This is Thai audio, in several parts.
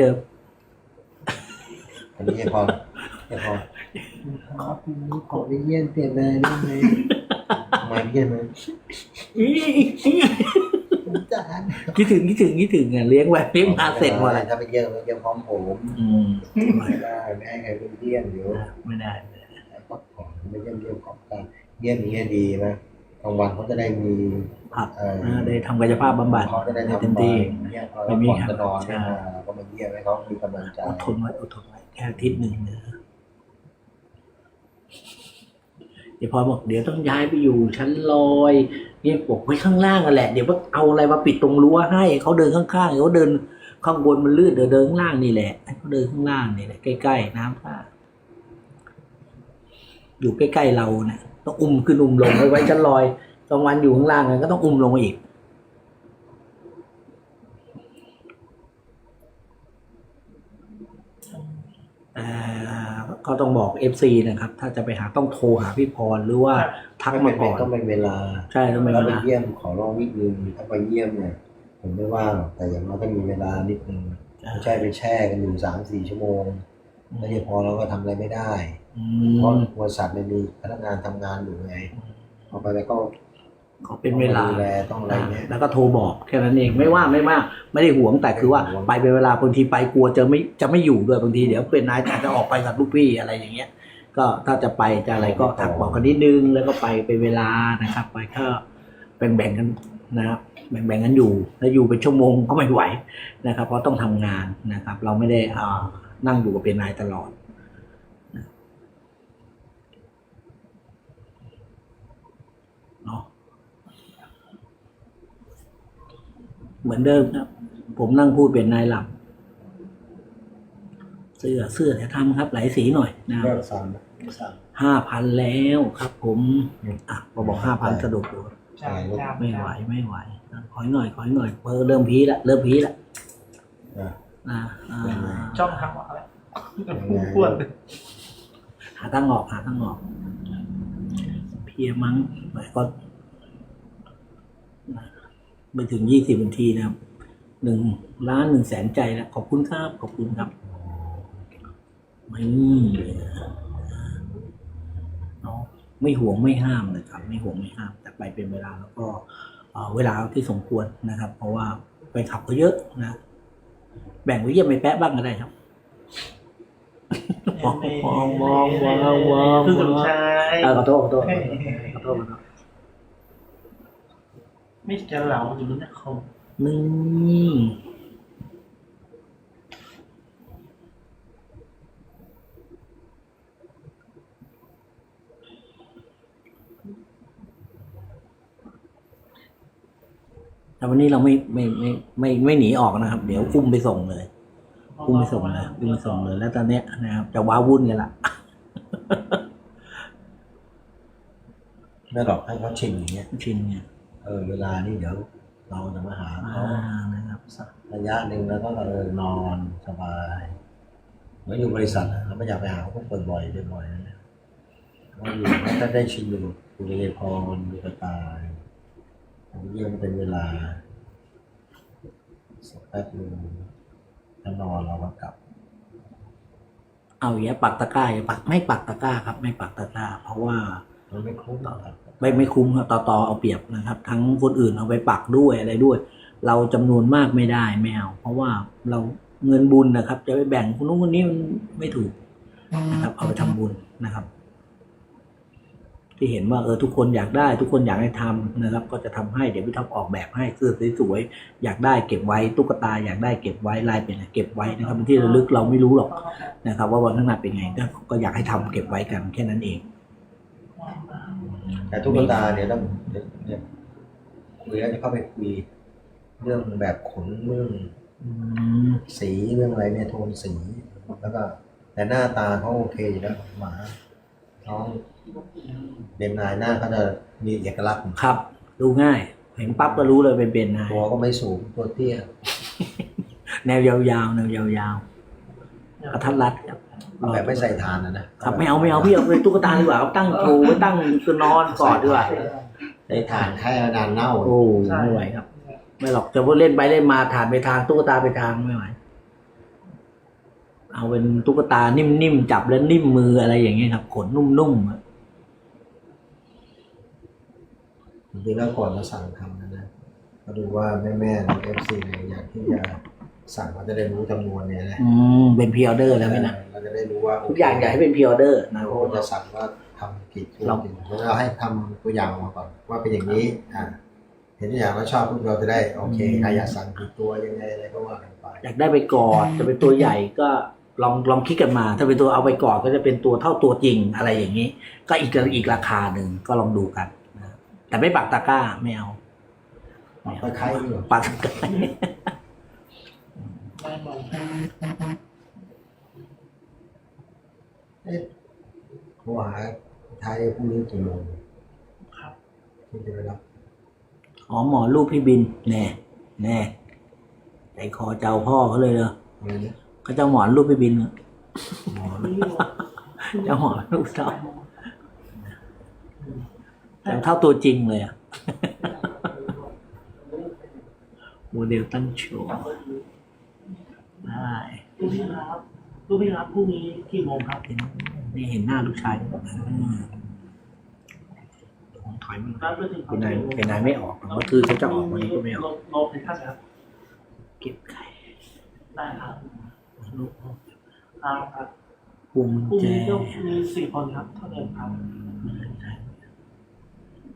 เดิมอันนี้ยังพอยังพอขอปีนี้ขอไปเยี่ยมเปลี่ยนนายได้ไหมทำไมพี่ไหมอาจารย์คิดถึงคิดถึงคิดถึงอะเลี้ยงไว้เลี้ยงมาเสร็จหมดเลยถ้าไปเยี่ยมไปเยี่ยมพร้อมผมอืมไม่ได้ไม่ให้ใครไปเยี่ยมเดี๋ยวไม่ได้พักผ่อนไปเยี่ยมเยี่ยมของกันเยี่ยมอย่างเงี้ยดีนะกลางวันเขาจะได้มี พักเอ่อนะได้ทำกายภาพบำบัดเขาจะได้ได้ทำเต็มที่ เนี่ยพอไม่เรามีผ่อนครับจะนอนใช่เนี่ยเราก็มาเยี่ยมให้เขามีกำลังใจอดทนไว้อดทนไว้แค่อาทิตย์หนึ่งนะเดี๋ยวพอบอกเดี๋ยวต้องย้ายไปอยู่ชั้นลอยเนี่ยบอกไว้ข้างล่างกันแหละ เดี๋ยวว่าเอาอะไรมาปิดตรงรั้วให้เขาเดินข้างๆเขาเดินข้างบนมันลื่นเดี๋ยวเดินข้างล่างนี่แหละให้เขาเดินข้างล่างนี่แหละใกล้ๆน้ำท่าอยู่ใกล้ๆเราเนี่ยต้องอุ้มขึ้นอุ้มลงไว้ไว้ชั้นลอย กลางวันอยู่ข้างล่างกันก็ต้องอุ้มลงมาอีกแต่ก็ต้องบอก FC นะครับ ถ้าจะไปหาต้องโทรหาพี่พรหรือว่าทักไม่มาเป็นก่อนต้องเป็นเวลาใช่ต้องเป็นถ้าเวไปลาเยี่ยมขอร้องนิดนึงถ้าไปเยี่ยมเนี่ยผมไม่ว่าหรอกแต่อย่างน้อยต้องมีเวลานิดนึงไม่ใช่ไปแช่กันอยู่สามสี่ชั่วโมงไม่ใช่พอเราก็ทำอะไรไม่ได้ อืเพราะมบริษัทมันมีพนักงานทำงานอยู่ไงเอาไปแล้วก็ ขอเป็นเวลาต้องดูแลต้องอะไรเงี้ย แล้วก็โทรบอกแค่นั้นเองไม่ว่าไม่มากไม่ได้หวงแต่คือว่าไม่หวง ไปเป็นเวลาบางทีไปกลัวจะไม่จะไม่อยู่ด้วยบางทีเดี๋ยวเป็นนายอาจจะออกไปกับลูกพี่อะไรอย่างเงี้ย ก็ถ้าจะไปจะอะไรก็ทักบอกกันนิดนึงแล้วก็ไปเป็นเวลานะครับ ไปก็แบ่งๆกันนะครับแบ่งๆกันอยู่แล้วอยู่เป็นชั่วโมงก็ไม่ไหวนะครับ เพราะต้องทำงานนะครับ เราไม่ได้อ่านั่งอยู่กับเป็นนายตลอดนะเนาะ เหมือนเดิมครับ ผมนั่งพูดเป็นนายหลับ เสื้อเสื้อจะทำครับ หลายสีหน่อยนะครับเลิกสั่งสั่งห้าพันแล้วครับ ผมอืม อะพอบอกห้าพันสะดุดดูใช่ครับ ไม่ไหวไม่ไหวอะขออีกหน่อยขออีกหน่อยเออเริ่มพีละเริ่มพีละอะ อ่าอ่าช่องทางอะไรผู้ปวดหาทางออกหาทางออก เพียมั้งหมายก็ ไม่ถึงยี่สิบนาทีนะครับหนึ่งล้านหนึ่งแสนใจแล้ว ขอบคุณครับ ขอบคุณครับไม่เนาะไม่ห่วงไม่ห้ามนะครับ ไม่ห่วงไม่ห้าม แต่ไปเป็นเวลาแล้วก็เอ่อเวลาที่สมควรนะครับ เพราะว่าไปขับก็เยอะนะ แบ่งไว้เยี่ยมไปแปะบ้างก็ได้ครับมองมองมองมองมองคือสมชายเออขอโทษขอโทษขอโทษขอโทษ ไม่จะเหลาอยู่นะคงนี่แต่วันนี้เราไม่ไม่ไม่ไม่ไม่หนีออกนะครับ เดี๋ยวอุ้มไปส่งเลยอุ้มไปส่งเลยอุ้มไปส่งเลย แล้วตอนเนี้ยนะครับจะว้าวุ่นกันละไม่หรอกให้เขาชินอย่างเงี้ยชินเนี่ย เออเวลานี่เดี๋ยวเราจะมาหาอ่าเขานะครับระยะหนึ่งแล้วก็เออนอนสบายเหมือนอยู่บริษัทอะเราไม่อยากไปหาเขาบ่อยๆบ่อยๆนะเราอยู่แล้วถ้าได้ชินอยู่อยู่ในพรอยู่กับตายเยี่ยมเป็นเวลาสักแป๊บหนึงถ้านอนเราก็กลับ เอาอย่างเงี้ยปักตะกร้าอย่าปักไม่ปักตะกร้าครับ ไม่ปักตะกร้า เพราะว่ามันไม่คุ้มหรอกครับ ไม่ไม่คุ้มครับต่อต่อเอาเปรียบนะครับ ทั้งคนอื่นเอาไปปักด้วยอะไรด้วย เราจำนวนมากไม่ได้ไม่เอาเพราะว่าเราเงินบุญนะครับ จะไปแบ่งคนนู้นคนนี้มันไม่ถูกนะครับ เอาไปทำบุญนะครับ ที่เห็นว่าเออทุกคนอยากได้ ทุกคนอยากให้ทำนะครับ ก็จะทำให้เดี๋ยวพี่ท็อปออกแบบให้เสื้อสวยๆอยากได้เก็บไว้ตุ๊กตาอยากได้เก็บไว้ลายเป็นเก็บไว้นะครับเป็นที่ระลึกเราไม่รู้หรอกนะครับ ว่าวันข้างหน้าเป็นไงก็ก็อยากให้ทำเก็บไว้กันแค่นั้นเอง แต่ทุกตาเดี๋ยวต้องเดี๋ยวเดี๋ยวคุยแล้วจะเข้าไปคุยเรื่องแบบขนเรื่องอืมสีเรื่องอะไรเนี่ยโทนสี แล้วก็ แต่หน้าตาเขาโอเคอยู่แล้วหมาน้องเดนนายหน้าเขาจะมีเอกลักษณ์ครับ ดูง่าย เห็นปั๊บก็รู้เลยเป็นเป็นนายตัวก็ไม่สูงตัวเตี้ย แนวยาวๆแนวยาวๆกระทัดรัดครับ แบบไม่ใส่ฐานนะนะครับไม่เอาไม่เอาพี่เอาเป็นตุ๊กตาดีกว่าเอาตั้งโชว์ไว้ตั้งคือนอนกอดดีกว่าใส่ฐานแค่นานเน่าโอ้ไม่ไหวครับ ไม่หรอกจะพูดเล่นไปเล่นมาถ่านไปทางตุ๊กตาไปทางไม่ไหวเอาเป็นตุ๊กตานิ่มๆจับแล้วนิ่มมืออะไรอย่างเงี้ยครับขนนุ่มๆอะจริงๆแล้วก่อนเราสั่งทำนะนะก็ดูว่าแม่แม่เอฟซีเนี่ยอยากที่จะสั่งเราจะได้รู้จำนวนเนี่ยนะอืมเป็นพ r ออเดอร์แล้วไหมนะเรา จะได้รู้ว่าทุกอย่างอยากให้เป็นพ r ออเดอร์นะเราเพราะควรว่าจะสั่งว่าทำกี่ตัวเราจริงแล้วเราให้ทำตัวอย่างออกมาก่อนว่าเป็นอย่างนี้อ่าเห็นตัวอย่างแล้วชอบพวกเราจะได้โอเคใครอยากสั่งกี่ตัวยังไงอะไรก็ว่ากันไปอยากได้ไปกอดจะเป็นตัวใหญ่ก็ลองลองคิดกันมา ถ้าเป็นตัวเอาไปกอดก็จะเป็นตัวเท่าตัวจริงอะไรอย่างนี้ ก็อีกอีกราคาหนึ่งก็ลองดูกันนะแต่ไม่ปักตะกร้าไม่เอาไม่คเอาล้ายๆนี่หรอปักตะกร้าได้มอง เอ๊ะโทรหาไทยพรุ่งนี้กี่โมงครับ ที่จะไปรับอ๋อหมอลูกพี่บิน แน่แน่ใจคอเจ้าพ่อเขาเลยเหรออะไรนะเขาเจ้าหมอนลูกพี่บินเหรอหมอเจ้าหมอนลูกเท่าเจ้าเท่าตัวจริงเลยอะโมเดลตั้งโชว์ได้ลูกพี่รับ ลูกพี่รับพรุ่งนี้กี่โมงครับเห็นนี่เห็นหน้าลูกชายอืมถอยมันรับไปถึงเป็นนายเป็นนายไม่ออกหรอกเมื่อคืนเขาจะออกวันนี้ก็ไม่อลอกบลบในท่านครับเก็บไข่ได้ครับลูกครับครับพวงพรุ่งแจนี้ก็มีสี่คนครับเท่าเดิมครับ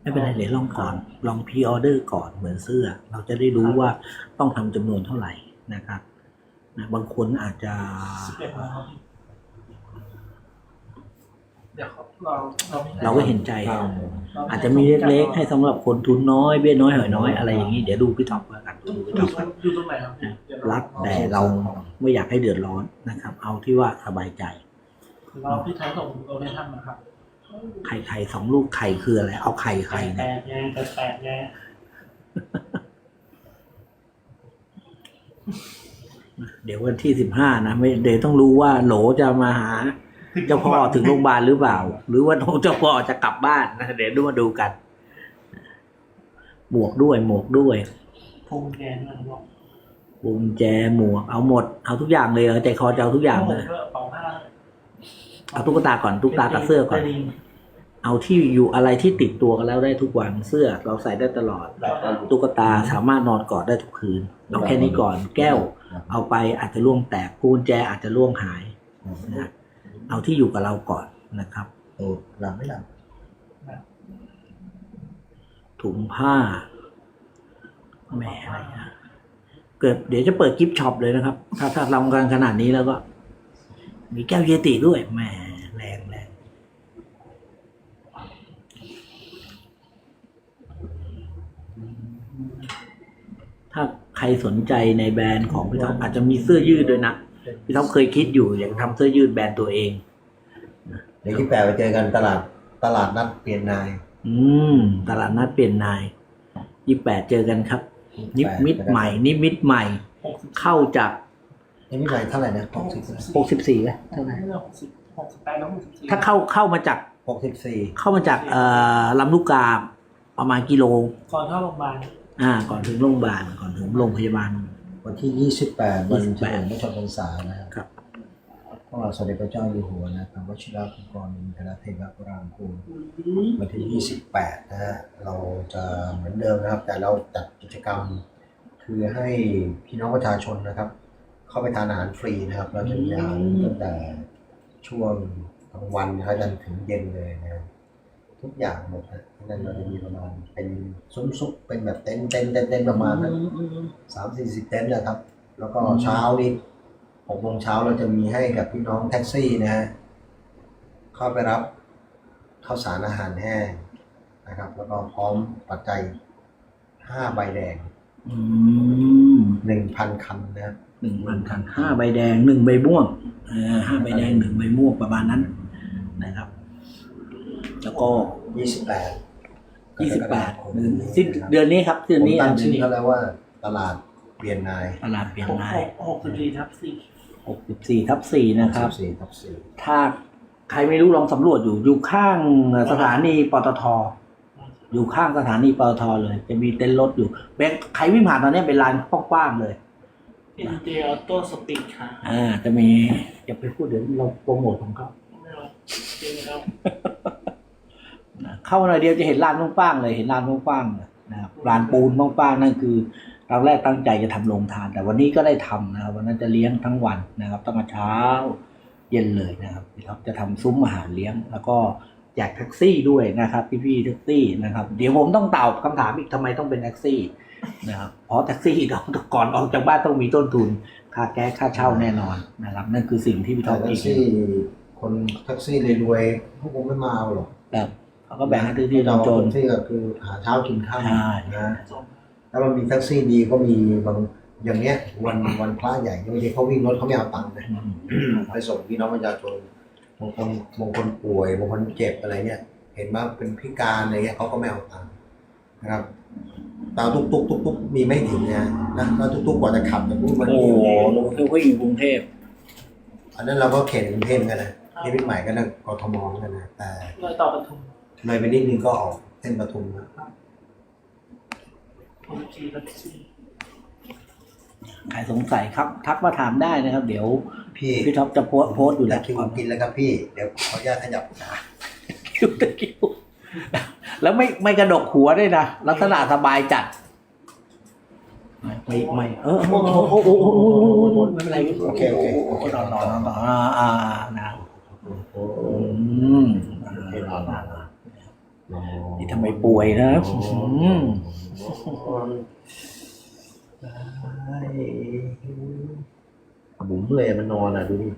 ไม่เป็นไรเดี๋ยวลองก่อน ลองพ r ออเดอร์ก่อนเหมือนเสื้อ เราจะได้รู้ว่าต้องทำจำนวนเท่าไหร่นะครับ นะบางคนอาจจะสิบเอ็ดนะครับเดี๋ยวครับเราเราเราก็เห็นใจเก้าโมงอาจจะมีเล็กๆ ให้สำหรับคนทุนน้อยเบี้ยน้อยหอยน้อยอะไรอย่างนี้เดี๋ยวดูพี่ท็อปแล้วกันอดูยู่พี่ตท็รอปกันงอยู่ตรงไหนครับเดี๋ยวรักแต่เราไม่อยากให้เดือดร้อนนะครับ เอาที่ว่าสบายใจเราพี่ไทยส่งโลเคชั่นมาครับไข่ไข่สองลูกไข่คืออะไรเอาไข่ไข่แปเนี่ยดไงแปดแปดไง เดี๋ยววันที่สิบห้านะไม่เดี๋ยวต้องรู้ว่าโหลจะมาหา เจ้าพ่อถึงโรงพยาบาลหรือเปล่า หรือว่าเจ้าพ่อจะกลับบ้านนะเดี๋ยวดูมาดูกันหมวกด้วยหมวกด้วยพงแกนมันบอกกุญแจหมวกเอาหมด เอาทุกอย่างเลยเหรอใจคอจะเอาทุกอย่างเลยเพื่อเป๋าผ้าเอาตุ๊กตาก่อนตุ๊กตากับเสื้อก่อน เอาที่อยู่อะไรที่ติดตัวกันแล้วได้ทุกวันเสื้อ เราใส่ได้ตลอดตุ๊กตาสามารถนอนกอดได้ทุกคืนเอาแค่นี้ก่อนแก้ว เอาไปอาจจะล่วงแตกกุญแจอาจจะล่วงหายนะเอาที่อยู่กับเราก่อนนะครับโอ้หลับไม่หลับถุงผ้าแหมอะไรนะเกิดเดี๋ยวจะเปิดกิฟต์ช็อปเลยนะครับ ถ้าถ้าทำกันขนาดนี้แล้วก็ มีแก้วเยติด้วยแหมแรงแรงถ้า ใครสนใจในแบรนด์ของพี่ท็อปอาจจะมีเสื้อยืดด้วยนะพี่ท็อปเคยคิดอยู่อยากทำเสื้อยืดแบรนด์ตัวเองเดี๋ยวที่แปดไปเจอกันตลาดตลาดนัดเปลี่ยนนาย อืม ตลาดนัดเปลี่ยนนายยี่แปดเจอกันครับ นิมิตใหม่ นิมิตใหม่หกสิบเข้าจากนี่มีใหม่เท่าไหร่นะหกสิบหกสิบสี่ไหมเท่าไหร่หกสิบหกสิบแปดแล้วหกสิบสี่ถ้าเข้าเข้ามาจากหกสิบสี่เข้ามาจากเอ่อลำลูกกาประมาณกิโลก่อนเข้าโรงพยาบาล อ่า ก่อนถึงโรงพยาบาลก่อนถึงโรงพยาบาล วันที่ยี่สิบแปดวันเฉลิม28พระชนมพรรษานะครับครับพระบาทสมเด็จพระเจ้าอยู่หัวนะครับวชิรภกรอินทรเทพวรางกูลวันที่ 28 นะฮะเราจะเหมือนเดิมนะครับ แต่เราจัดกิจกรรม คือให้พี่น้องประชาชนนะครับ เข้าไปทานอาหารฟรีนะครับ เราจะมีอาหารตั้งแต่ช่วงกลางวันนะครับจนถึงเย็นเลยนะครับ ทุกอย่างหมดนะนั่นเราจะมีประมาณเป็นซุ้มซุปเป็นแบบเต็นท์เต็นท์เต็นท์เต็นท์ประมาณนั้นสามสี่สิบเต็นท์นะครับ แล้วก็เช้านี้หกโมงเช้าเราจะมีให้กับพี่น้องแท็กซี่นะฮะเข้าไปรับข้าวสารอาหารแห้งนะครับ แล้วก็พร้อมปัจจัยห้าใบแดงอืมหนึ่งพันคันนะครับหนึ่งพันคันห้าใบแดงหนึ่งใบม่วงอ่าห้าใบแดงหนึ่งใบม่วงประมาณนั้นนะครับ แล้วก็ยี่สิบแปดยี่สิบแปดสิ้นเดือนนี้ครับเดือนผมนี้ตั้งเดือชื่นอนี้เขาแล้วว่า ตลาดเปลี่ยนนายตลาดเปลี่ยนหกนายหกสิบสี่ทับสี่หกสิบสี่ทับสี่นะครับสี่ทับสี่ถ้าใครไม่รู้ลองสำรวจอยู่อยู่ข้างสถานีปตทอยู่ข้างสถานีปตทเลย จะมีเต็นท์รถอยู่เป็นใครวิ่งผ่านตอนนี้เป็นลานกว้างๆเลย NJ Auto Speed ค่ะอ่าจะมีอย่าไปพูดเดี๋ยวเราโปรโมทของเขาไม่หรอกจริงครับนะ เข้ามาหน่อยเดียวจะเห็นลานฟ้างๆเลยเห็นลานฟ้างๆเลยนะครับลานปูนฟ้างๆนั่นคือตอนแรกตั้งใจจะทำโรงทาน แต่วันนี้ก็ได้ทำนะครับวันนั้นจะเลี้ยงทั้งวันนะครับตั้งแต่เช้าเย็นเลยนะครับพี่ท็อปจะทำซุ้มอาหารเลี้ยง แล้วก็แจกแท็กซี่ด้วยนะครับ พี่ๆแท็กซี่นะครับ เดี๋ยวผมต้องตอบคำถามอีกทำไมต้องเป็นแท็กซี่นะครับเพราะแท็กซี่ต้องก่อนออกจากบ้านต้องมีต้นทุน ค่าแก๊สค่าเช่าแน่นอนนะครับ นั่นคือสิ่งที่พี่ท็แต่อปแท็เอกงซี่คนแท็กซี่รวยๆพวกผมไม่มาเอาหรอกแบบ เขาก็แบ่งให้ที่ที่เราจนแท็กซี่ก็คือหาเช้ากินข้าวใช่นะถ้ามันมีแท็กซี่ดีก็มีบางอย่างเนี้ย วันวันพระใหญ่บางทีเขาวิ่งรถเขาไม่เอาตังค์นะอืมไปส่งพี่น้องประชาชนบางคนบางคนป่วยบางคนเจ็บอะไรเงี้ยเห็นว่าเป็นพิการอะไรเงี้ยเขาก็ไม่เอาตังค์นะครับตามตุกตุกตุกตุกมีไม่ถึงนะนะแล้วตุกตุกกว่าจะขับจากนู่นมาโอ้นี่โหลงเที่ยวก็อยู่กรุงเทพอันนั้นเราก็เขตกรุงเทพเหมือนกันนะที่พิใหม่ก็นะกทมเหมือนกันนะแต่เลยต่อปทุม เลยไปนิดนึงก็ออกเส้นปทุมนะโอเคแท็กซี่ใครสงสัยครับ ทักมาถามได้นะครับ เดี๋ยวพี่พี่ท็อปจะโพสต์โพสต์อยู่ตะแล้วคิวกินแล้วครับพี่ เดี๋ยวขออนุญาตขยับคิวตะคิวแล้วไม่ไม่กระดกหัวด้วยนะลักษณะสบายจัดไม่ไม่ไม่เออโอ้โหโอ้โหโอ้โหโอ้โหไม่เป็นไรโอเคโอเคโอเคนอนนอนนอนนอนอ่าอ่านะโอ้อืม โอเคนอนนอนนอน นี่ทำไมป่วยนะอืมบุ๋มเลยมันนอนอะดูดิ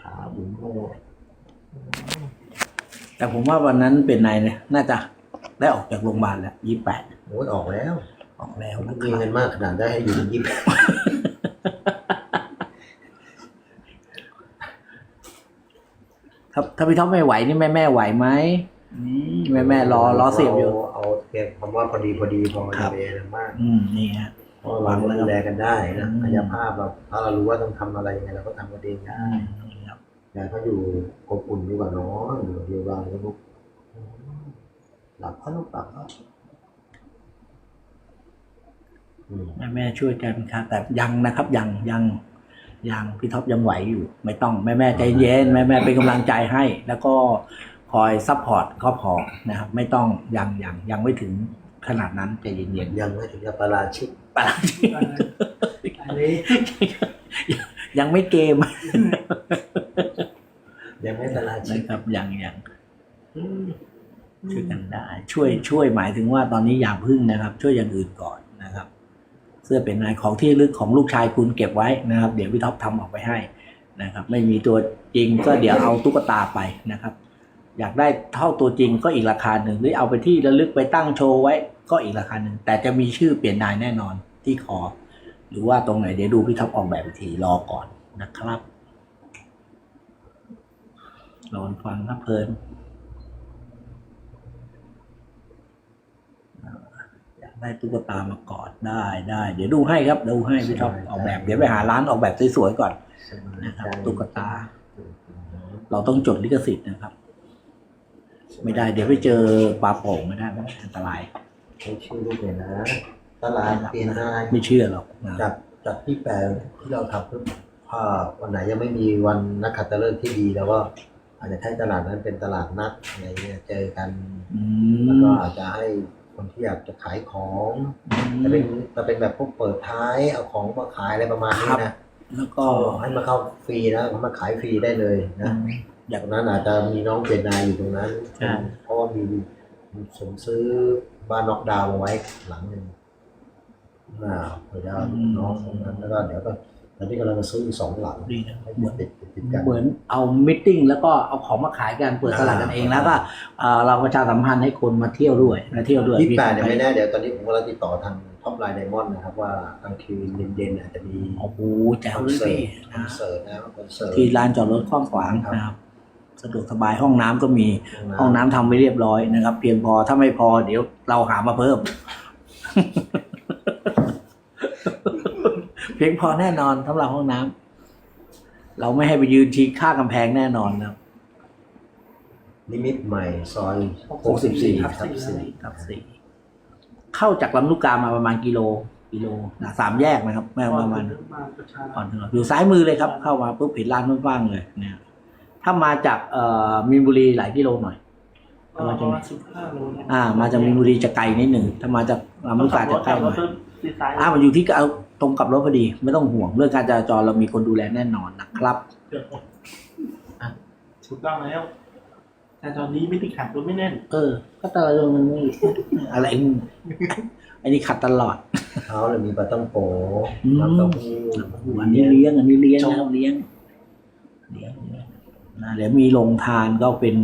ขาบุ๋มโอ้แต่ผมว่าวันนั้นเป็นนายเนี่ยน่าจะได้ออกจากโรงพยาบาลแล้วยี่แปดโอ้ยออกแล้ว ออกแล้วมันะนคมีรับเงินมากขนาดได้ให้อยู่ถึงยี่สิบถ้าถ้าพี่ท็อปไม่ไหวนี่แม่แม่ไหวไหม นี่แม่แม่รอรอเสียบอยู่ เอาเพียงคำว่าพอดีพอดีพอครับเยอะมากอืมนี่ฮะเพราะเราดูแลกันได้นะอืมกายภาพเราถ้าเรารู้ว่าต้องทำอะไรยังไงเราก็ทำกันเองได้นี่ครับแต่เขาอยู่อบอุ่นดีกว่าเน้องอยู่เดียวกันแล้วลูกหลับเขาลูกหลับเขาอืมแม่แม่ช่วยกันครับแต่ยังนะครับยังยังยังพี่ท็อปยังไหวอยู่ ไม่ต้องแม่แม่ใจเย็นแม่แม่เป็นกำลังใจให้ แล้วก็ คอยซัพพอร์ตก็พอนะครับ ไม่ต้องยังยังยังไม่ถึงขนาดนั้นใจเย็นยังไม่ถึงกับประราชิกๆปะอันนี้ยังไม่เกมยังไม่ประราชิกนะครับยังยังช่วยกันได้ ช่วยช่วยหมายถึงว่าตอนนี้อย่าพึ่งนะครับ ช่วยอย่างอื่นก่อนนะครับ เสื้อเป็นนายของที่ระลึกของลูกชายคุณเก็บไว้นะครับ เดี๋ยวพี่ท็อปทำออกไปให้นะครับ ไม่มีตัวจริงก็เดี๋ยวเอาตุ๊กตาไปนะครับ อยากได้เท่าตัวจริงก็อีกราคาหนึ่งหรือเอาไปที่ระลึกไปตั้งโชว์ไว้ก็อีกราคาหนึ่งแต่จะมีชื่อเปลี่ยนนายแน่นอนที่คอหรือว่าตรงไหนเดี๋ยวดูพี่ท็อปออกแบบอีกทีรอก่อนนะครับรอฟังครับเพลินอยากได้ตุ๊กตามากอดได้ได้ เดี๋ยวดูให้ครับดูให้พี่ท็อปออกแบบ เดี๋ยวไปหาร้านออกแบบสวยๆก่อนนะครับตุ๊กตา เราต้องจดลิขสิทธิ์นะครับ ไม่ได้ เดี๋ยวไปเจอปลาโป่งไม่ได้มันอันตรายใช้ชื่อลูกเลยนะ ตลาดเปลี่ยนนายไม่เชื่อหรอกนะจากจากที่แปลที่เราทำปุ๊บถ้าวันไหนยังไม่มีวันนักขัตฤกษ์ที่ดีแล้วก็อาจจะใช้ตลาดนั้นเป็นตลาดนัดอะไรเงี้ยเจอกันอืแล้วมก็อาจจะให้คนที่อยากจะขายของจะเป็นจะเป็นแบบพวกเปิดท้ายเอาของมาขายอะไรประมาณนี้นะแล้วก็ก็ให้มาเข้าฟรีนะเขามาขายฟรีได้เลยนะ อยาก ตรงนั้นอาจจะมีน้องเป็นนายอยู่ตรงนั้นใช่ เพราะว่ามีผมซื้อบ้านน็อกดาวน์มาไว้หลังหนึ่งอ่าเดี๋ยวจะเอาน้องตรงนั้นแล้วก็เดี๋ยวก็ตอนนี้กำลังจะซื้ออีกสองหลังดีนะให้เหมือนติดติดติดกัน เหมือนเอามิทติ้งแล้วก็เอาของมาขายกันเปิดตลาดกันเองแล้วก็เอ่อเราประชาสัมพันธ์ให้คนมาเที่ยวด้วยมาเที่ยวด้วยยี่สิบแปดเนี่ยของไม่แน่เดี๋ยวตอนนี้ผมกำลังติดต่อทางท็อปไลน์ไดมอนด์นะครับว่ากลางคืนเย็นๆอาจจะมีโอ้โหแจ๋วคอนเลยเสิร์พี่ตคอนนะเสิร์ตนะคอนเสิร์ตที่ลานจอดรถกว้างขวางนะครับ สะดวกสบายห้องน้ำก็มีห้องน้ำทำไว้เรียบร้อยนะครับ เพียงพอถ้าไม่พอเดี๋ยวเราหามาเพิ่ม เพียงพอแน่นอนสำหรับห้องน้ำเราไม่ให้ไปยืนชี้ข้างกำแพงแน่นอนนะครับ นิมิตใหม่ซอย64ทับทับสี่เข้าจากลำลูกกามาประมาณกิโลกิโลนะสามแยกนะครับ แม่ประมาณก่อนถึงมาประชาก่อนถึงอยู่ซ้ายมือเลยครับ เข้ามาปุ๊บเห็นร้านว่างๆเลยเนี่ย ถ้ามาจากเอ่อมีนบุรีหลายกิโลหน่อยประมาณสิบห้าโลเนี่ยอ่า มาจากมีนบุรีจะไกลนิดหนึ่งถ้ามาจากลำลูกกาจะใกล้หน่อยดีไซน์อ่ามันอยู่ที่เอาตรงกับรถพอดี ไม่ต้องห่วงเรื่องการจราจรเรามีคนดูแลแน่นอนนะครับเดี๋ยวอะถูกต้องแล้วแต่ตอนนี้ไม่ติดขัดรถไม่แน่น เออ ก็ตลอดมันไม่อะไรมึงอันนี้ขัดตลอดเขาเลยมีปลาต้องโปอืมน้ำเต้าหู้อันนี้เลี้ยงอันนี้เลี้ยงนะครับเลี้ยงเลี้ยงเลี้ยง นะเดี๋ยวมีโรงทานก็เป็น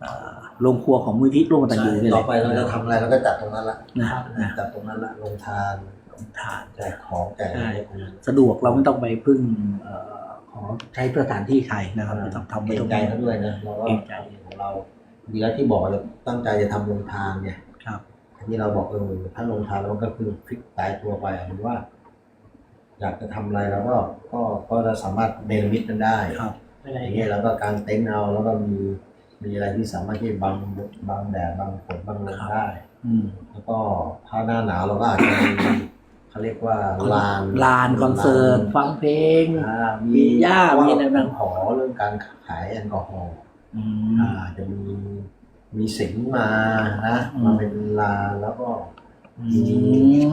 เอ่อโรงครัวของมูลที่ร่วมกตันใช่ยูนี่แหต่อละไปเราจะทำอะไรเราก็จัดตรงนั้นละนะนะจัดตรงนั้นละลงทานโรงทานแจกของแจกอะไรพวกนั้นสะดวกเราไม่ต้องไปพึ่งเอ่อขอใช้สถานที่ใครนะครับไม่ต้องทำเกไม่รต้องงใจเขาด้วยนะเราก็เกรงใจของเราดีแล้วที่บอกเราตั้งใจจะทำลงทานเนี่ยครับที่เราบอกเออถ้าลงทานแล้วมันก็คือพลิกตายตัวไปอะหรือว่า อยากจะทำอะไรเราก็ก็ก็จะสามารถเนรมิตมันได้ครับ อะไรออย่างย่างเงี้เงี้ยยเราก็กางเต็นท์เอาแล้วก็มีมีอะไรที่สามารถที่บังบังแดดบังฝนบังลมได้อืมแล้วก็ถ้าหน้าหนาวเราก็อาจจะมีเขาเรียกว่าลานลานคอนเสิร์ตฟังเพลงอ่ามีหญ้ามีอะไรบ้างขอเรื่องการขายแอลกอฮอล์อือ่ามจะมีมีสิงห์มานะอืมมาเป็นลานแล้วก็อื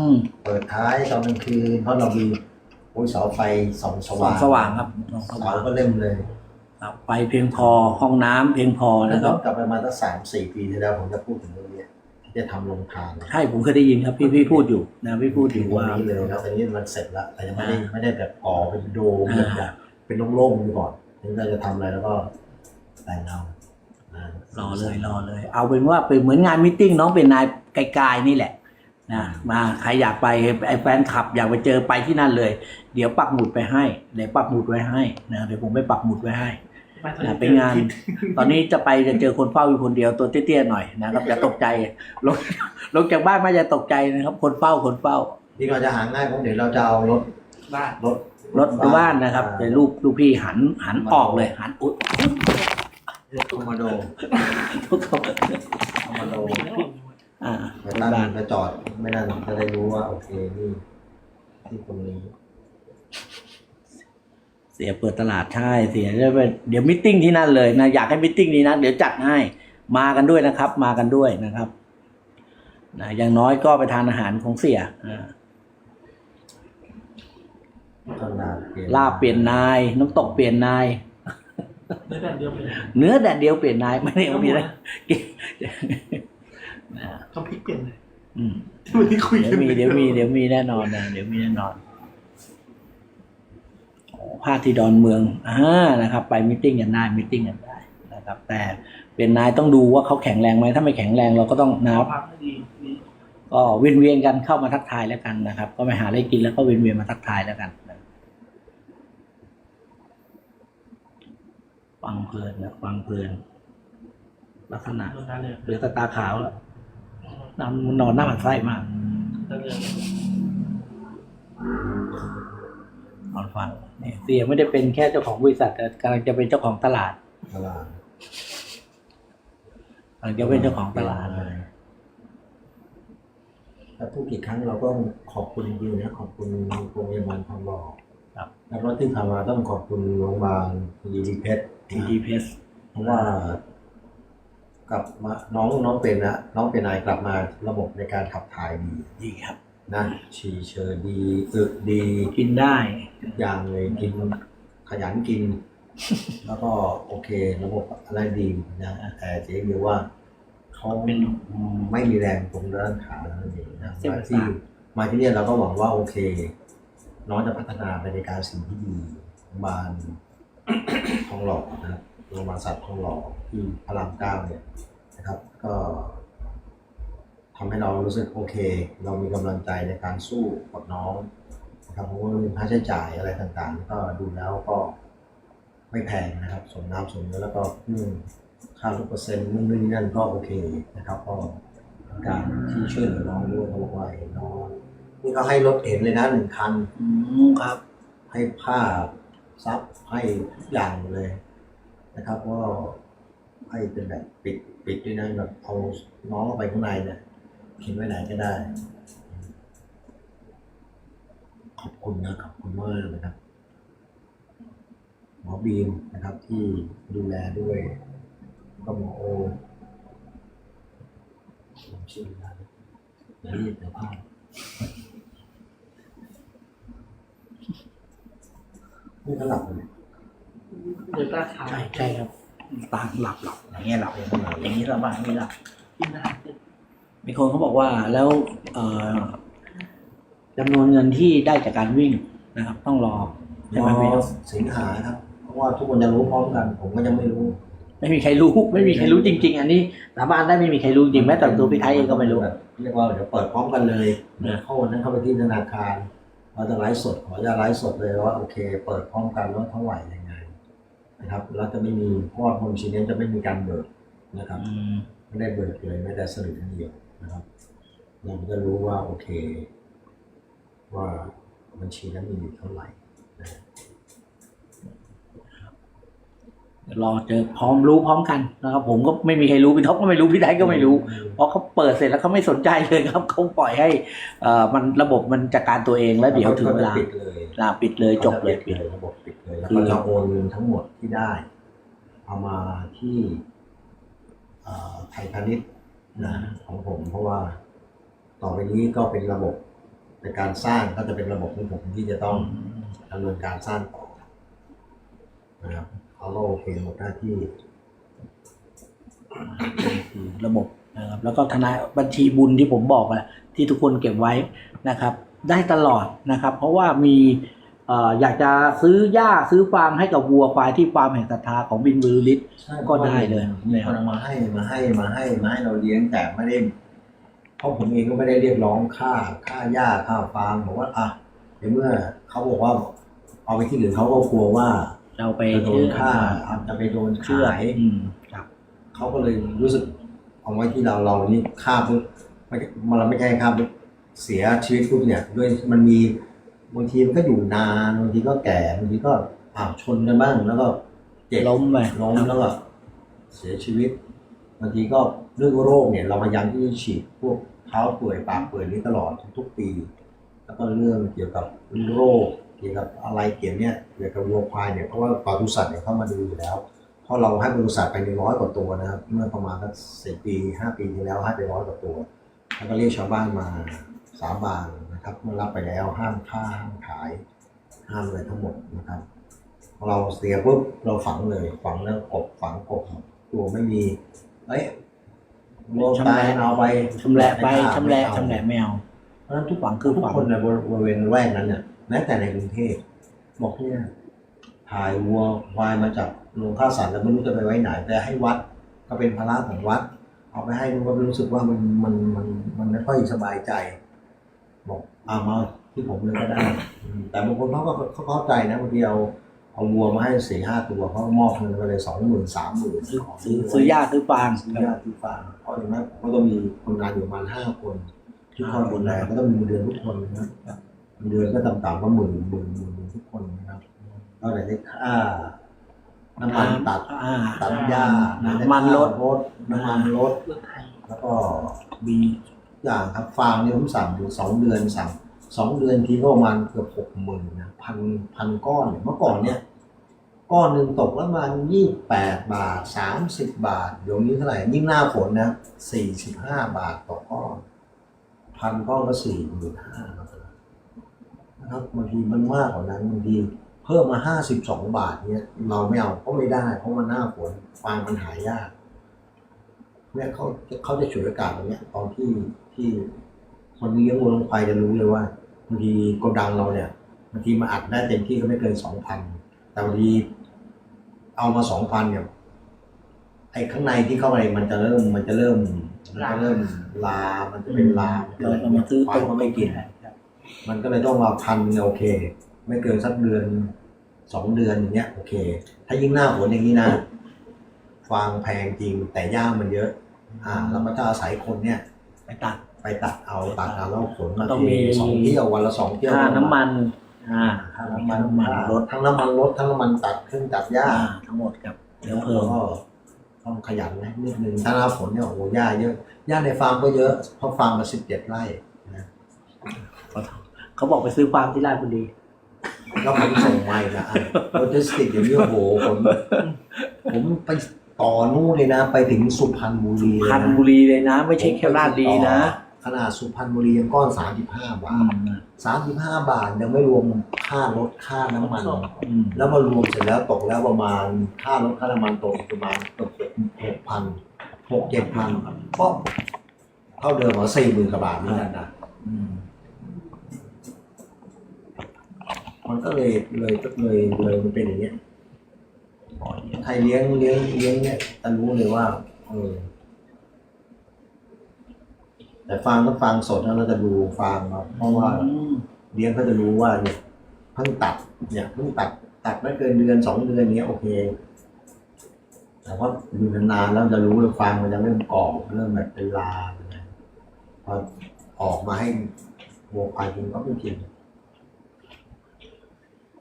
มเปิดท้ายตอนกลางคืนเพราะเรามีโอ้ยเสาไฟส่องสสว่าว่างงสว่างครับส่องสเสาว่างก็เล่มเลย ครับไฟเพียงพอห้องน้ำเพียงพอแล้วนะคก็รับกลับไปมาตั้งสามสี่ปีที่แล้วผมจะพูดถึงเรื่องเนี้ยที่จะทำโรงทานใช่ผมเคยได้ยินครับ พี่พี่พูดอยู่นะพี่พูดอยู่ตรงว่า นี้เลยแล้วตอนนี้มันเสร็จแล้วแต่ยังไม่ได้อ่าไม่ได้แบบก่อเป็นโดมอ่า แบบเป็นโล่งๆอยู่ก่อนถึงเราจะทำอะไรแล้วก็แต่งเอานะรอเลยรอเลย เอาเป็นว่าเป็นเหมือนงานมิทติ้งน้องเป็นนายไกลๆนี่แหละนะมาใครอยากไปไอ้แฟนคลับอยากไปเจอไปที่นั่นเลย เดี๋ยวปักหมุดไปให้เดี๋ยวปักหมุดไว้ให้นะเดี๋ยวผมไปปักหมุดไว้ให้ นะเป็นงาน ตอนนี้จะไปจะเจอคนเฝ้าอยู่คนเดียวตัวเตี้ยๆหน่อยนะครับอย่าตกใจลงลงจากบ้านมาอย่าตกใจนะครับ คนเฝ้าคนเฝ้านี่เราจะหาง่ายเพราะเดี๋ยวเราจะเอารถบ้านรถรถบ้านนะครับแต่ลูกลูกพี่หันหันออกเลย หันอุ๊ยคอมมาโดทุกคนคอมมาโดอ่าไปตั้งไปจอดไม่นั่นจะได้รู้ว่าโอเคนี่ที่ตรงนี้ เสียเปิดตลาดใช่เสียจะเป็นเดี๋ยวมิทติ้งที่นั่นเลยนะอยากให้มิทติ้งนี้นะเดี๋ยวจัดให้มากันด้วยนะครับ มากันด้วยนะครับนะอย่างน้อยก็ไปทานอาหารของเสียอ่าขนาดเปลี่ยนลาบเปลี่ยนนาย น้ำตกเปลี่ยนนายในแต่เดียวไปเลยเนื้อแดดเดียวเปลี่ยนนายไม่ได้เอามีนะนะต้องพลิกเปลี่ยนเลยอืมที่วันนี้คุยเดี๋ยกัวนมีเดี๋ยวมีเดี๋ยวมีแน่นอนนะเดี๋ยวมีแน่นอน โอ้พลาดที่ดอนเมืองอ่านะครับ ไปมิทติ้งกันได้มิทติ้งกันได้นะครับแต่เป็นนายต้องดูว่าเขาแข็งแรงไหมถ้าไม่แข็งแรงเราก็ต้องนะเอาพักให้ดีดีก็เวียนเวียนๆกันเข้ามาทักทายแล้วกันนะครับ ก็ไปหาอะไรกินแล้วก็เวียนเวียนๆมาทักทายแล้วกันนะฟังเพลินนะฟังเพลินลักษณะโดนการเลยเหลือแต่ตาขาวแล้วนอนนอนหน้าหมันไส้มากแต่เลยนอนฟัง เนี่ยเสียไม่ได้เป็นแค่เจ้าของบริษัทแต่กำลังจะเป็นเจ้าของตลาดตลาดกำลังจะเป็นเจ้าของตลาดถ้าพูดกี่ครั้งเราก็ขอบคุณจริงๆนะขอบคุณโรงพยาบาลทองหล่อครับแล้วก็ที่ทำมาต้องขอบคุณโรงพยาบาลยีดีเพชรทีดีเพสเพราะว่ากลับมาน้องน้องเป็นนะน้องเป็นนายกลับมาระบบในการขับถ่ายดีดีครับ นะฉี่เชอดีอึดีกินได้ทุกอย่างเลยกินขยันกิน แล้วก็โอเคระบบอะไรดีนะแต่เจ๊เดียวว่าเขาไม่มีแรงตรงด้านขาแล้วนั่นเองนะเส้นมาประที่สาทมาที่เนี่ยเราก็หวังว่าโอเค น้องจะพัฒนาไปในการสิ่งที่ดีโรงพยาบาลทองหล่อนะครับโรงพยาบาลสัตว์ทองหล่อที่พระรามเก้าเนี่ยนะครับ ก็ ทำให้เรารู้สึกโอเค เรามีกำลังใจในการสู้กับน้องนะครับเพราะว่าเรื่องค่าใช้จ่ายอะไรต่างๆ ก็ดูแล้วก็ไม่แพงนะครับ สมน้ำสมเนื้อแล้วก็เรื่องค่าทุกเปอร์เซ็นต์นู่นนี่นั่นก็โอเคนะครับก็เป็นการที่ช่วยเหลือน้องด้วยเขาบอกว่าเห็นน้องนี่ก็ให้รถเห็นเลยนะหนึ่งคันอืมครับ ให้ผ้าซับให้ทุกอย่างเลยนะครับก็ให้เป็นแบบปิดปิดด้วยนะแบบเอาน้องเข้าไปข้างในเนี่ย เข็นไว้ไหนก็ได้คุณนะ ขอบคุณมากนะครับ หมอบีมนะครับที่ดูแลด้วยก็หมอโอผมชื่ออะไรนะรีบเดี๋ยวพลาดนี่ก็หลับเลยเดี๋ยวตาขาวใช่ใช่ครับ ตาหลับหลับอย่างเงี้ยหลับเดี๋ยวก็หลับอย่างนี้เราบ้างไม่หลับกินอาหารเสร็จ มีคนเขาบอกว่าแล้วเอ่อจำนวนเงินที่ได้จากการวิ่งนะครับ ต้องรอใช่ไหมพี่รอสิงหาครับ เพราะว่าทุกคนจะรู้พร้อมกัน ผมก็ยังไม่รู้ ไม่มีใครรู้ ไม่มีใครรู้จริง ๆ อันนี้สาบานได้ไม่มีใครรู้จริงแม้แต่ตัวพี่ไทยเองก็ไม่รู้เรียกว่าเดี๋ยวเปิดพร้อมกันเลยนะเข้าวันนั้นเข้าไปที่ธนาคารเราจะไลฟ์สดขอจะไลฟ์สดเลยว่าโอเค เปิดพร้อมกันว่าเท่าไหร่ยังไงนะครับเราจะไม่มีเพราะว่าบัญชีนี้จะไม่มีการเบิกนะครับอืมไม่ได้เบิกเลยแม้แต่สลึงเดียว นะครับเราจะรู้ว่าโอเค ว่าบัญชีนั้นมีอยู่เท่าไหร่นะเดี๋ยวรอเจอพร้อมรู้พร้อมกันนะครับ ผมก็ไม่มีใครรู้พี่ท็อปก็ไม่รู้พี่ไทยก็ไม่รู้ เพราะเขาเปิดเสร็จแล้วเขาไม่สนใจเลยครับเขาปล่อยให้เอ่อมันระบบมันจัดการตัวเองแล้วเดี๋ยวถึงเวลาปิดเลยลาปิดเลยจบเลยปิดเลยระบบปิดเลยแล้วคือก็จะโอนเงินทั้งหมดที่ได้ เอามาที่เอ่อไทยพาณิชย์ นะของผม เพราะว่า ต่อไปนี้ก็เป็นระบบในการสร้างก็จะเป็นระบบของผมที่จะต้องดำเนินการสร้างต่อนะครับเขาก็โอเคหมดหน้าที่คือระบบนะครับ แล้วก็ธนาบัญชีบุญที่ผมบอกอะที่ทุกคนเก็บไว้นะครับ ได้ตลอดนะครับ เพราะว่ามีเอ่ออยากจะซื้อหญ้าซื้อฟางให้กับวัวควายที่ฟาร์มแห่งศรัทธาของบินบรรลือฤทธิ์ก็ได้เลยมีคนเอามาให้มาให้มาให้มาให้เราเลี้ยงแต่ไม่ได้เพราะผมเองก็ไม่ได้เรียกร้องค่าค่าหญ้าค่าฟางบอกว่าอะในเมื่อเขาบอกว่า เอาไปที่อื่นเขาก็กลัวว่าเราไปจะโดนเชื่อค่าอาจจะไปโดนเชื่อขายอืมครับเขาก็เลยรู้สึกเอาไว้ที่เราเรานี่ค่าปุ๊บไม่มันเราไม่ใช่ค่าปุ๊บเสียชีวิตปุ๊บเนี่ยด้วยมันมี บางทีมันก็อยู่นานบางทีก็แก่บางทีก็อ้าวชนกันบ้าง แล้วก็เจ็บล้มไปล้มแล้วก็เสียชีวิตบางทีก็เรื่องโรคเนี่ยเราพยายามที่จะฉีดพวกเท้าเปื่อยปากเปื่อยนี้ตลอดทุกๆปี แล้วก็เรื่องเกี่ยวกับโรคเกี่ยวกับอะไรเกี่ยวเนี่ยเกี่ยวกับวัวควายเนี่ยเพราะว่าปศุสัตว์เนี่ยเข้ามาดูอยู่แล้วเพราะเราให้บริษัทไปในร้อยกว่าตัวนะครับเมื่อประมาณสักสี่ปีห้าปีที่แล้วให้ไปร้อยกว่าตัว แล้วก็เรียกชาวบ้านมา สาบานนะครับเมื่อรับไปแล้วห้ามฆ่าห้ามขาย ห้ามอะไรทั้งหมดนะครับพอเราเสียปุ๊บเราฝังเลย ฝังแล้วกบฝังกบตัวไม่มีเอ้ยโลตายเอาไปชำแหละไปม่ฆ่าชำแหละไม่เอาชำแหละแมวเพราะฉะนั้นทุกฝังคือทุกฝังคนในบริเวณแวกนั้นเนี่ยแม้แต่ในกรุงเทพบอกเนี่ยถ่ายวัวควายมาจากโรงฆ่าสัตว์แล้วไม่รู้จะไปไว้ไหนแต่ให้วัดก็เป็นภาระของวัด เอาไปให้ดูว่ารู้สึกว่ามันมันมันมันไม่ค่อยสบายใจ บอกเอามาที่ผมเลยก็ได้อืมแต่บางคนเขาก็เขาเข้าใจนะบางทีเอาเอาวัวมาให้สี่ห้าตัวเขาก็มอบเงินไปเลยสองหมื่นสามหมื่นซื้อซื้อซื้อยาซื้อฟางซื้อยาซื้อฟางเพราะอย่างนั้นก็ต้องมีคนงานอยู่ประมาณห้าคนที่คอยดูแลก็ต้องมีเงินเดือนทุกคนนะครับเงินเดือนก็ต่ำๆก็หมื่นหมื่นหมื่นหมื่นทุกคนนะครับก็ไหนได้ค่าน้ำมันตัดอ่าตัดหญ้าน้ำมันรถรถน้ำมันรถเลือดไทยแล้วก็มี อย่างครับฟางเนี่ยผมสั่งอยู่สองเดือนสั่งสองเดือนทีก็ประมาณเกือบหกหมื่นนะพันพันก้อนเนี่ยเมื่อก่อนเนี่ยก้อนหนึ่งตกประมาณยี่แปดบาทสามสิบบาทเดี๋ยวนี้เท่าไหร่ยิ่งหน้าฝนนะสี่สิบห้าบาทต่อก้อนพันก้อนก็สี่หมื่นห้านะครับบางทีมันมากกว่านั้นบางทีเพิ่มมาห้าสิบสองบาทเนี่ยเราไม่เอาก็ไม่ได้ เพราะมันหน้าฝนฟางมันหายาก เนี่ยเขาเขาจะฉวยโอกาสตรงเนี้ยตอนที่ที่คนเลี้ยงวัวลงควายจะรู้เลยว่าบางทีโกดังเราเนี่ยบางทีมาอัดได้เต็มที่ก็ไม่เกินสองพันแต่บางทีเอามาสองพันเนี่ยไอ้ข้างในที่เข้าไปมันจะเริ่มมันจะเริ่มมันจะเริ่มลา มันจะเป็นลาเราเรามาซื้อควายก็ไม่กิน มันก็เลยต้องมาพันเนี่ยโอเค ไม่เกินสักเดือนสองเดือนอย่างเงี้ยโอเค ถ้ายิ่งหน้าฝนอย่างนี้นะฟางแพงจริงแต่ย่ามันเยอะ อ่าแล้วมันจะอาศัยคนเนี่ย ไปตัดไปตัดเอาตัดเอาแล้วขนมาต้องเทมีสองเที่ยววันละสองเที่ยวค่าน้ำมัน อ่าค่าน้ำมันน้ำมันรถทั้งน้ำมันรถทั้งน้ำมันตัดเครื่องตัดหญ้าอ่าทั้งหมดกับเชื้อเพลิแล้งวก็ต้องขยันนะนิดนึงถ้าหน้าฝนเนี่ยโอ้โหหญ้าเยอะหญ้าในฟาร์มก็เยอะเพราะฟาร์มมาสิบเจ็ดไร่นะเขาบอกไปซื้อฟาร์มที่ราชบุรี แล้วผมส่งไม่นะโลจิสติกอย่างนี้โอ้โหผมผมไป ต่อนู่นเลยนะ ไปถึงสุพรรณบุรีเลยพันนะบุรีเลยนะ ไม่ใช่แค่ราชบุรีนะขนาดสุพรรณบุรียังก้อนสามสิบห้าบาอืทมสามสิบห้าบาทยังไม่รวมค่ารถค่าน้ำมัน อืมแล้วมารวมเสร็จแล้วตกแล้วประมาณค่ารถค่าน้ำมันตกอีกประมาณเกือบหกพันหกเจ็ดพันก็เท่าเดิมเหรอสี่หมื่นกว่าบาทนี่กันนะอืมมันก็เลยเลยเลยเลยมันเป็นอย่างเงี้ย ใครเลี้ยงเลี้ยงเลี้ยงเนี่ยจะรู้เลยว่าเออแต่ฟาร์มต้องฟาร์มสดนะเราจะดูฟาร์มครับเพราะว่าอืมเลี้ยงก็จะรู้ว่าเนี่ยเพิ่งตัด เนี่ยเพิ่งตัด ตัดไม่เกินเดือนสองเดือนเนี้ยโอเค แต่ว่าอยู่นานๆแล้วจะรู้เลยฟางมันจะเริ่มกรอบเริ่มแบบเป็นลาเป็นไงพอออกมาให้วัวควายกินก็ไม่กิน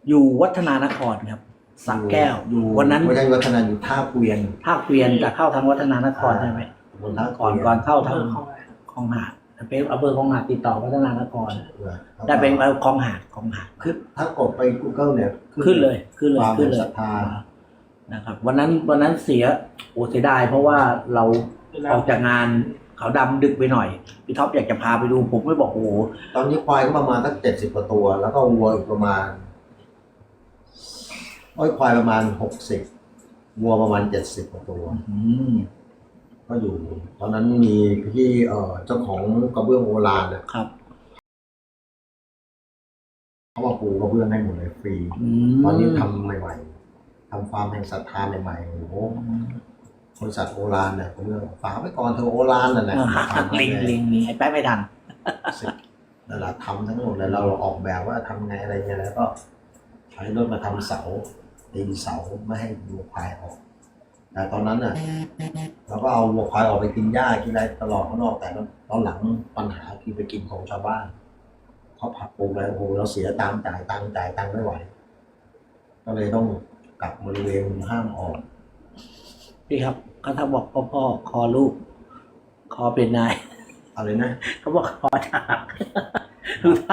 อยู่วัฒนานครครับ สักแก้ว อยู่วันนั้นไม่ใช่วัฒนาอยู่ท่าเกวียนภาคเกวียนจะเข้าทางวัฒนานครใช่ไหมบนท่าเกก่อนวียนก่อนเข้าทางเข้าไปคลองหาดเป็นอำเภอคลองหาดติดต่อวัฒนานครเออได้เป็นคลองหาดคลองหาดขึ้นถ้ากดไป Google เนี่ยขึ้นเลยขึ้นเลยความขึ้นเลยศรัทธานะครับวันนั้นวันนั้นเสียโอ้เสียดายเพราะว่าเราเวลาออกจากงานเขาดำดึกไปหน่อยพี่ท็อปอยากจะพาไปดูผมไม่บอกโอ้โหตอนนี้ควายก็ประมาณสักเจ็ดสิบกว่าตัว แล้วก็วัวอีกประมาณ โอ้ยควายประมาณหกสิบวัวประมาณเจ็ดสิบกว่าตัว อืมก็อยู่ ตอนนั้นมีพี่เอ่อเจ้าของกระเบื้องโบราณเนี่ยครับ เขามาปูกระเบื้องให้หมดเลยฟรี อืมตอนนี้ทำใหม่ๆทำฟาร์มแห่งศรัทธาใหม่ๆโอ้โหบริษัทโอรานเนี่ยกระเบื้องฝากไว้ก่อนเธอะโอรานนั่นแหละอ่าทำให้ลิงลิงลิงไอ้แป๊ะไม่ทัน สินั่นแหละทำทั้งหมดเลยเราออกแบบว่าทำไงอะไรเงี้ยแล้วก็ใช้รถมาทำเสา ตีเสาไม่ให้วัวควายออกแต่ตอนนั้นน่ะเราก็เอาวัวควายออกไปกินหญ้ากินอะไรตลอดข้างนอกแต่ตอนหลังปัญหาคือไปกินของชาวบ้านเขาผักปลูกอะไรโอ้โหเราเสียตังค์จ่ายตังค์จ่ายตังค์ไม่ไหว ก็เลยต้องกลับบริเวณห้ามออกพี่ครับเขาถ้าบอกพ่อพ่อคอลูก คอเป็นนายอะไรนะเขาบอกคอฉากดูท่า